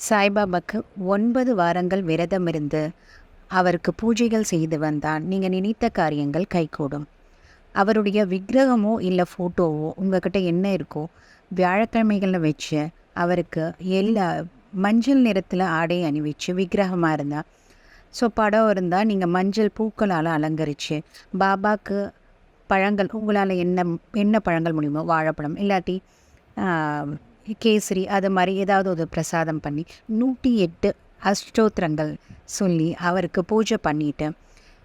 சாய்பாபாக்கு ஒன்பது வாரங்கள் விரதம் இருந்து அவருக்கு பூஜைகள் செய்து வந்தால் நீங்கள் நினைத்த காரியங்கள் கைகூடும். அவருடைய விக்கிரகமோ இல்லை ஃபோட்டோவோ உங்ககிட்ட என்ன இருக்கோ வியாழக்கிழமைகளில் வச்சு அவருக்கு எல்லா மஞ்சள் நிறத்தில் ஆடை அணிவிச்சு விக்கிரகமாக இருந்தால் ஸோ படம் இருந்தால் நீங்கள் மஞ்சள் பூக்களால் அலங்கரித்து பாபாக்கு பழங்கள் உங்களால் என்ன என்ன பழங்கள் முடியுமோ வாழைப்பழம் இல்லாட்டி கேசரி அது மாதிரி ஏதாவது ஒரு பிரசாதம் பண்ணி நூற்றி எட்டு அஷ்டோத்திரங்கள் சொல்லி அவருக்கு பூஜை பண்ணிவிட்டு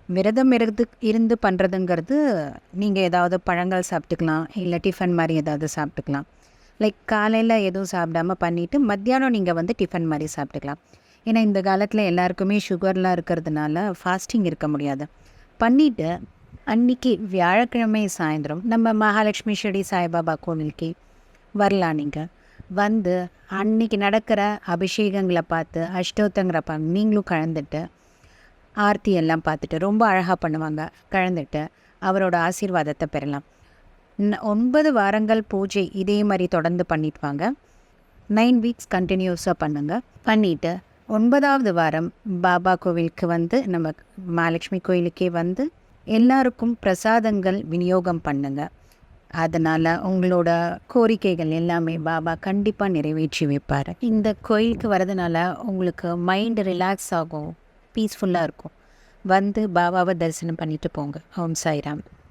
விரதம் இருந்து இருந்து பண்ணுறதுங்கிறது நீங்கள் ஏதாவது பழங்கள் சாப்பிட்டுக்கலாம் இல்லை டிஃபன் மாதிரி ஏதாவது சாப்பிட்டுக்கலாம். லைக் காலையில் எதுவும் சாப்பிடாம பண்ணிவிட்டு மத்தியானம் நீங்கள் வந்து டிஃபன் மாதிரி சாப்பிட்டுக்கலாம். ஏன்னா இந்த காலத்தில் எல்லாருக்குமே சுகர்லாம் இருக்கிறதுனால ஃபாஸ்டிங் இருக்க முடியாது. பண்ணிவிட்டு அன்னைக்கு வியாழக்கிழமை சாயந்தரம் நம்ம மகாலட்சுமி ஷிரடி சாய்பாபா கோவிலுக்கு வரலாம் நீங்கள் வந்து அன்னைக்கு நடக்கிற அபிஷேகங்களை பார்த்து அஷ்டோத்தங்கிற பா நீங்களும் கலந்துட்டு ஆர்த்தி எல்லாம் பார்த்துட்டு ரொம்ப அழகாக பண்ணுவாங்க. கலந்துட்டு அவரோட ஆசீர்வாதத்தை பெறலாம். ஒன்பது வாரங்கள் பூஜை இதே மாதிரி தொடர்ந்து பண்ணிடுவாங்க நைன் வீக்ஸ் கண்டினியூஸாக பண்ணுங்கள் பண்ணிவிட்டு ஒன்பதாவது வாரம் பாபா கோவிலுக்கு வந்து நம்ம மகாலட்சுமி கோயிலுக்கே வந்து எல்லாருக்கும் பிரசாதங்கள் விநியோகம் பண்ணுங்கள் அதனால் உங்களோட கோரிக்கைகள் எல்லாமே பாபா கண்டிப்பாக நிறைவேற்றி வைப்பார். இந்த கோயிலுக்கு வரதுனால உங்களுக்கு மைண்ட் ரிலாக்ஸ் ஆகும் பீஸ்ஃபுல்லாக இருக்கும். வந்து பாபாவை தரிசனம் பண்ணிட்டு போங்க. ஓம் சாய்ராம்.